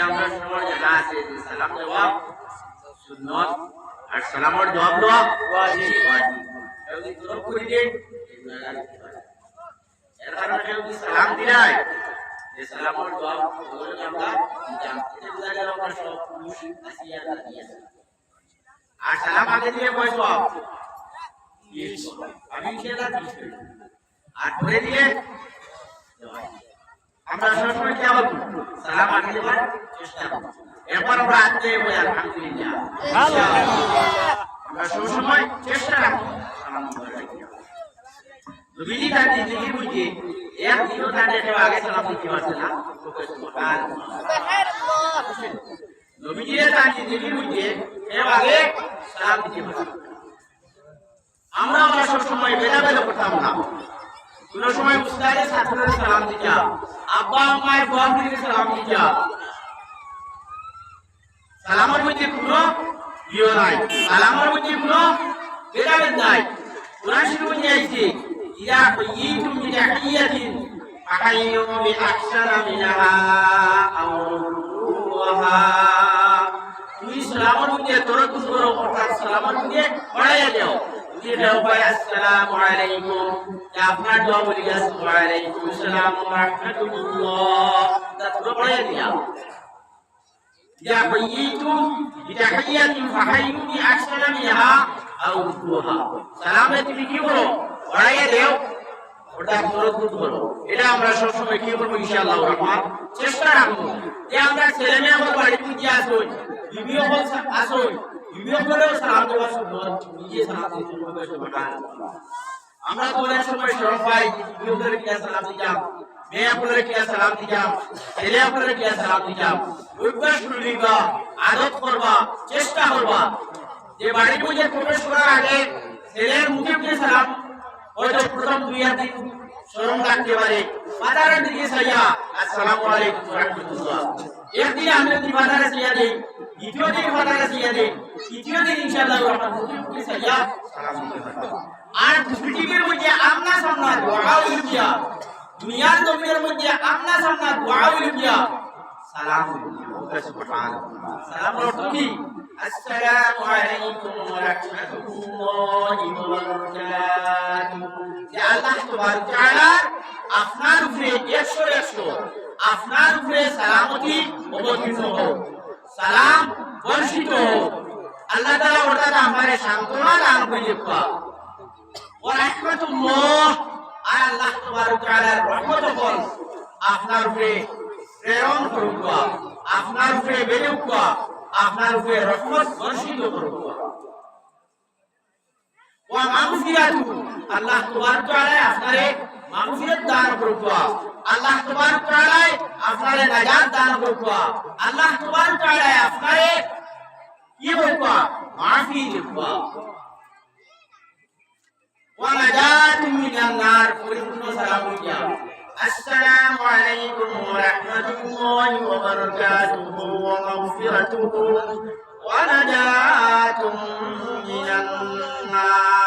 আমরা সময় জানা আছে সালাম দেওয়া সুন্নত আর সালামের জবাব দেওয়া ওয়াজিব। যদি তরফ করে দেন এর কারণে কেউ যদি সালাম দিলাই যে সালামের জবাব ওগুলো আমরা জানতে বোঝা গেল আমরা সব পুরুষ আসিয়া দাঁড়িয়ে আর সালাম আগে দিয়ে বয়স আমি সেটা দিচ্ছি। আর করে দিয়ে আমরা সবসময় কি আমল সালাম চেষ্টা করি এরপর আমরা আজকে বলি আলহামদুলিল্লাহ। আমরা সবসময় চেষ্টা রাখি সালাম নবীজি তার জিন্দগি বুঝে এক দিনও তার আগে সালাম আগে সালাম দিতে পারছে। আমরা আমরা সবসময় ভেদাভেদ করতাম না। কোন সময় উস্তাদের ছাত্রদের সালাম দিতা আব্বা আম্মায়ের বন্ধুদের সালাম দিতা সালামের মধ্যে কোনো ইয়ে নাই। সালামের মধ্যে কোনো ভেদাভেদ নাই। কোরআন শরীফ মধ্যে আইছে ইয়া কুইতুম বিতাহিয়াতিন ফাহাইয়ু বিআহসানা মিনহা আও রুহা তুমি সালামের মধ্যে তরক করো অর্থাৎ সালামের মধ্যে পড়াইয়া দাও। দোয়া বলি কি করো পড়াইয়া দাও। ওটা তরকুত করো এটা আমরা সবসময় কি করব ইনশাআল্লাহ চেষ্টা রাখব যে আমরা ছেলে আমার বাড়ির মধ্যে আসুন? বিবিও বল আসুন। বিবিও করেও সালাম দেওয়া সুন্দর নিজে সালাম দিতে হবে সুবহানাল্লাহ আমরা তো অনেক সময় শরফ পাই বিবিও করে কি সালাম দিতাম, মেয়ে আপনারা কি সালাম দিতাম, ছেলে আপনারা কি সালাম দিতাম। অভ্যাস করবা আদত করবা, চেষ্টা করবা। যে বাড়ির মধ্যে প্রবেশ করার আগে ছেলের মুখে মুখে সালাম, হয়তো প্রথম দুই হাত দিন স্মরণ রাখতে পারে। বাজারের দিকে সাইয়া আসসালামু আলাইকুম ওয়া রাহমাতুল্লাহ। একদিন আমি যদি বাজারে সাইয়া দেই দ্বিতীয় দিন বাজারে সাইয়া দেই তৃতীয় দিন ইনশাআল্লাহ। আর পৃথিবীর মধ্যে আমনা সামনা দোয়া উলিয়া দুনিয়ার জমিনের মধ্যে আমনা সামনা দোয়া উলিয়া সালাম সালাম অর্থ কি আসসালামু আলাইকুম ওয়া রাহমাতুল্লাহি ওয়া বারাকাতুহু। আল্লাহ তাবারক তাআলা আপনার উপরে 100 100 আপনার উপরে সালামতি অবতীর্ণ হোক। সালাম, বর্ষিত আল্লাহ তাআলা ওটা আমারে সান্ত্বনা দান করে দেবা ওয়া রাহমাতুল্লাহ আর আল্লাহ তাবারক তাআলার রহমত হল আপনার উপরে প্রেরণ করুক আপনার উপরে বেরুক আপনার উপরে রহমত বর্ষিত করুক ওয়া মাগফিরাতু, আল্লাহ তাবারক তাআলা আপনারে মাগফিরাত দান করুক আল্লাহ তাবারক তাআলা আপনারে নাজাত দান করুক আল্লাহ তাবারক তাআলা আপনারে কি করুক মাফি দিক ওয়া নাজাত মিনান নার পরিপূর্ণ সালাম হইয়া السلام عليكم ورحمة الله وبركاته ومغفرته ونجاة من النار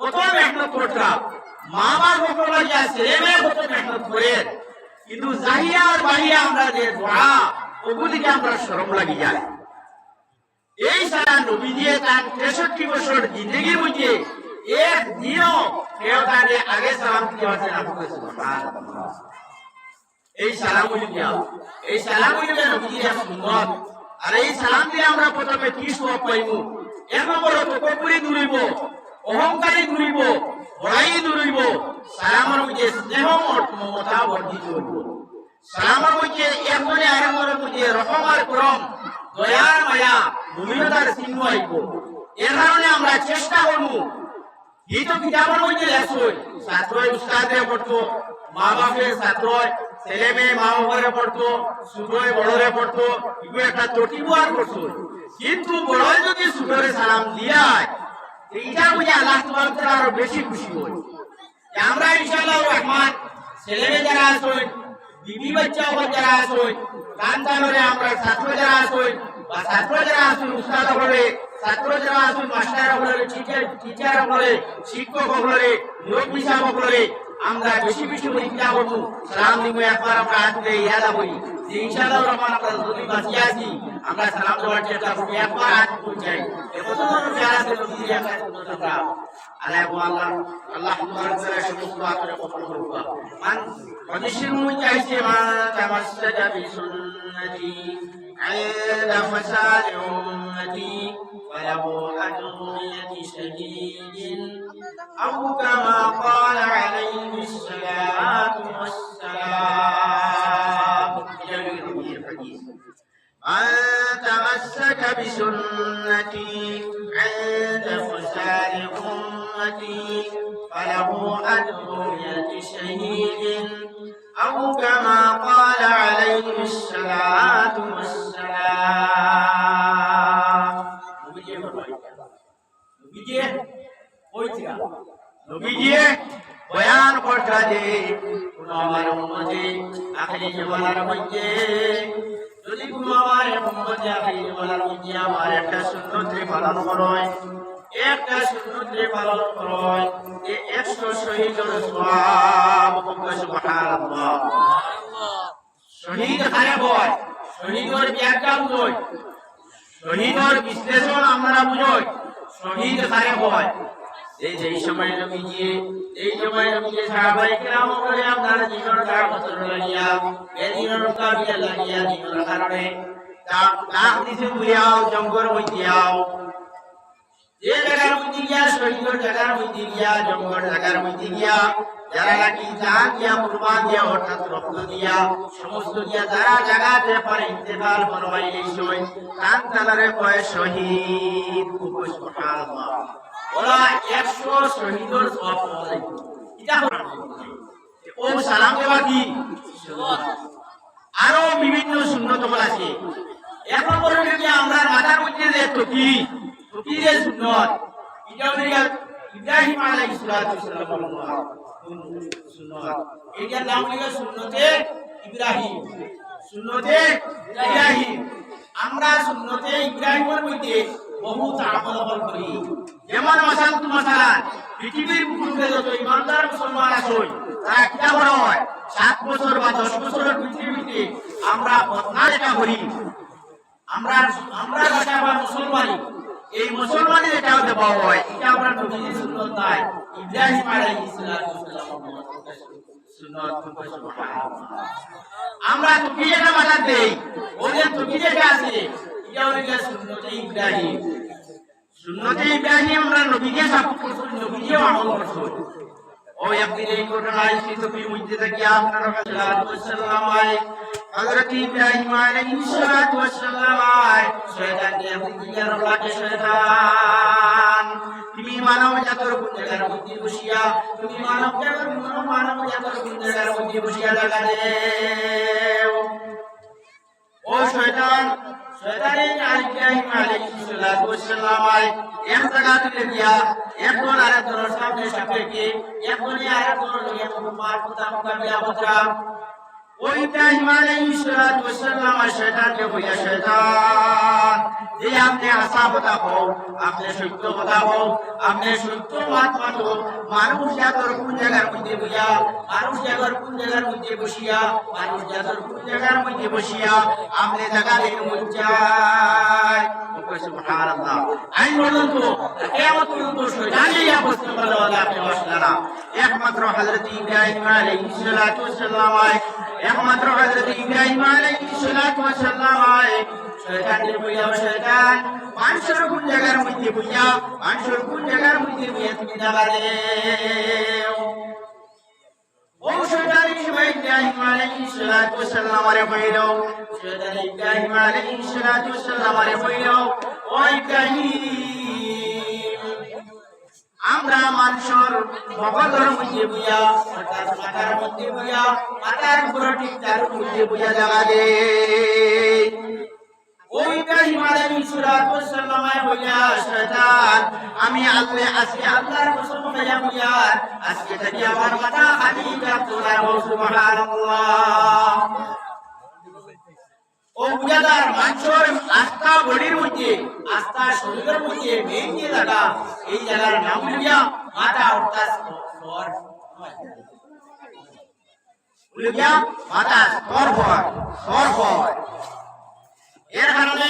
কত মেহনত করতাম মা বাবা বলে লাগিয়া ছেলে মেয়ে কত মেহনত করে। কিন্তু জাহিয়া আর বাহিয়া আমরা যে দোয়া ওগুলিকে আমরা শরম লাগি যায়। এই সারা নবী দিয়ে তার তেষট্টি বছর জিন্দগি বুঝিয়ে এক দিনও কেউ তাকে আগে সালাম দিতে পারছে না। সুবহানাল্লাহ। এই সালাম দিয়া এই সালাম দিয়া দিয়া সুন্নত আর এই সালাম দিয়ে আমরা প্রথমে কি সব পাইব এক নম্বর দূরিব অহংকারী দূরিব বড়াই দূরিব। সালামের মধ্যে স্নেহ মমতা বর্ধিত হইব। সালামের মধ্যে একজনে আরেকজনের মধ্যে রকম আর ক্রম, দয়ার মায়া ভূমিতার চিহ্ন আইব এর কারণে আমরা চেষ্টা করব এই তো কিতাবের মধ্যে লেখছই ছাত্রই উস্তাদে পড়তো মা বাপে ছাত্রই ছেলে মেয়ে মা বাবারে পড়তো, ছোটই বড়রে পড়তো এগুলো একটা তটিবার করতো। কিন্তু বড়ই যদি ছোটরে সালাম দিয়ায় এইটা বুঝে আল্লাহ তোমার আরও বেশি খুশি হই। আমরা ইনশাআল্লাহ রহমান ছেলে যারা আসুন বিবি বাচ্চা যারা আসুন কান্তানরে আমরা, ছাত্র যারা আসুন বা ছাত্র যারা আসুন উস্তাদ হবে ছাত্র যারা আসুন মাস্টার হলে, টিচার টিচার শিক্ষক হলে মুরব্বী সাহেব হলে আমরা বেশি বেশি পরীক্ষা করব। সালাম দিব, একবার আমরা হাতে ইয়াদা করি। যে ইনশাআল্লাহ রহমান আমরা যদি বাঁচিয়ে আছি, আমরা সালাম দেওয়ার চেষ্টা করব, একবার হাত পৌঁছাই মানুষ যারা আছে নদী আমরা। আল্লাহ আল্লাহ আল্লাহ মধ্যে আছে মা বিসুন্নতি। عند فساد أمتي فله أجر يد شهيد. أو كما قال عليه الصلاة والسلام. جميل الحديث من تمسك بسنتي عند فساد أمتي فله أجر يد شهيد. أو كما قال عليه الصلاة والسلام নবীজি কইছিলা নবীজি বয়ান করতা যে কোন আমার উম্মতে আখেরি জীবনের মধ্যে যদি কোনো আমার উম্মতে আখেরি জীবনের মধ্যে আমার একটা সুন্নতে পালন করয় একটা সুন্নতে পালন করয় এ একশো শহীদের সওয়াব হবে সুবহানাল্লাহ এই সময় জীবন তার বছর লাগিয়া এই কাবিয়া লাগিয়া তাক দিছে বুঝাও জঙ্গল আও যে জায়গার গিয়া জায়গার গিয়া জঙ্গল গিয়া দিয়া দিয়া রক্ত দিয়া, সমস্ত দিয়া যারা কয় শহীদ দেওয়া কি? আরও বিভিন্ন শূন্যত আছে। এক নম্বর কি আমরা মাথার মধ্যে যে টুপি যে সুন্নত এটা হলো ইব্রাহিম আলাইহিস সালাতু সুন্নত এটার নাম হলো সুন্নতে ইব্রাহিম সুন্নতে ইব্রাহিম আমরা সুন্নতে ইব্রাহিমের মধ্যে বহুত আমল আমল করি যেমন মাসাল তু মাসাল পৃথিবীর বুকুতে যত ইমানদার মুসলমান আছে তারা কিটা হয় সাত বছর বা দশ বছরের পৃথিবীতে আমরা বদনা করি আমরা আমরা যেটা মুসলমানি এই মুসলমানি যেটা দেওয়া হয়। এটা আমরা নবীর ইব্রাহিম আলাইহিস আমরা যেটা মাথা দেই? ওদের টুপি যেটা আছে? এটা গিয়ে সুন্নতে ইব্রাহিম। সুন্নতে ইব্রাহিম আমরা নবীকে সাপোর্ট করছি নবীকেও আমল করছি। ওই একদিন এই ঘটনা টুপির মধ্যে থেকে আপনার আয় হযরত ইব্রাহিম আলাইহিস সালাতু ওয়াসসালাম আয় শয়তান দিয়ে বুঝিয়া রলাকে শয়তান তুমি মানব জাতর জায়গার মধ্যে বসিয়া তুমি মানব জাতর মানব জাতর জায়গার মধ্যে বসিয়া লাগা দেও ও শয়তান শয়তানে ইব্রাহিম আলাইহিস সালাতু ওয়াসসালাম আয় এক জায়গা থেকে গিয়া একজন আরেকজনের সামনে সাপেক্ষে একজনে আরেকজনের লগে মুখমার কথা মুকাবিলা বতরা ও ইব্রাহিম আলাইহিস সালাতু ওয়াসসালাম শয়তানকে কইয়া শয়তান। যে আপনি আশা কথা হও আপনি সত্য কথা হও আপনি সত্য মাত মাতো মানুষ জাতর কোন জায়গার মধ্যে বইয়া, মানুষ জায়গার কোন জায়গার মধ্যে বসিয়া, মানুষ জাতর কোন জায়গার মধ্যে বসিয়া, আপনি জায়গা দেখে মুঞ্চায় সুবহানাল্লাহ। আইন বলুন তো, কিয়ামত পর্যন্ত শয়তান এই অবস্থা বলে আপনি বসলেন একমাত্র হযরত ইব্রাহিম আলাইহিস সালাতু ওয়াসসালাম একমাত্র হযরত ইব্রাহিম আলাইহিস সালাতু ওয়াসসালাম শয়তানের বইয়া শয়তান মানুষের কোন জায়গার মধ্যে বইয়া মানুষের কোন জায়গার মধ্যে বইয়া তুমি দেও ও শয়তান ইব্রাহিম আলাইহিস সালাতু ওয়াসসালাম আরে বইলো। শয়তান ইব্রাহিম আলাইহিস সালাতু ওয়াসসালাম আরে বইলো, ও ইব্রাহিম আমরা মানুষের মগজের মধ্যে বুঝা অর্থাৎ মধ্যে বুঝা মাথার উপর ঠিক তার মধ্যে বুঝা দেখা দে। ওয়াসসালাম শয়তান, আমি আল্লাহ, আজকে আল্লাহর কসম আজকে থেকে আমার মাথা খালি কাঁপতো না ও বুঝাদার মানুষের আস্থা বডির মধ্যে, আস্থা শরীরের মধ্যে মেইন যে এই জায়গার নাম বুঝিয়া মাথা অর্থাৎ স্বর বুঝিয়া মাথা স্বর হয় স্বর হয়। এর কারণে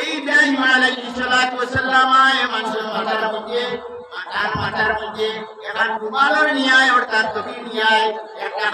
এই ইব্রাহিম আলাইহিস সালাতু ওয়াসাল্লাম মানুষের মাথার মধ্যে, মাথার মাথার মধ্যে। এখন রুমালের নিয়ায় অর্থাৎ তকি নিয়ায় একটা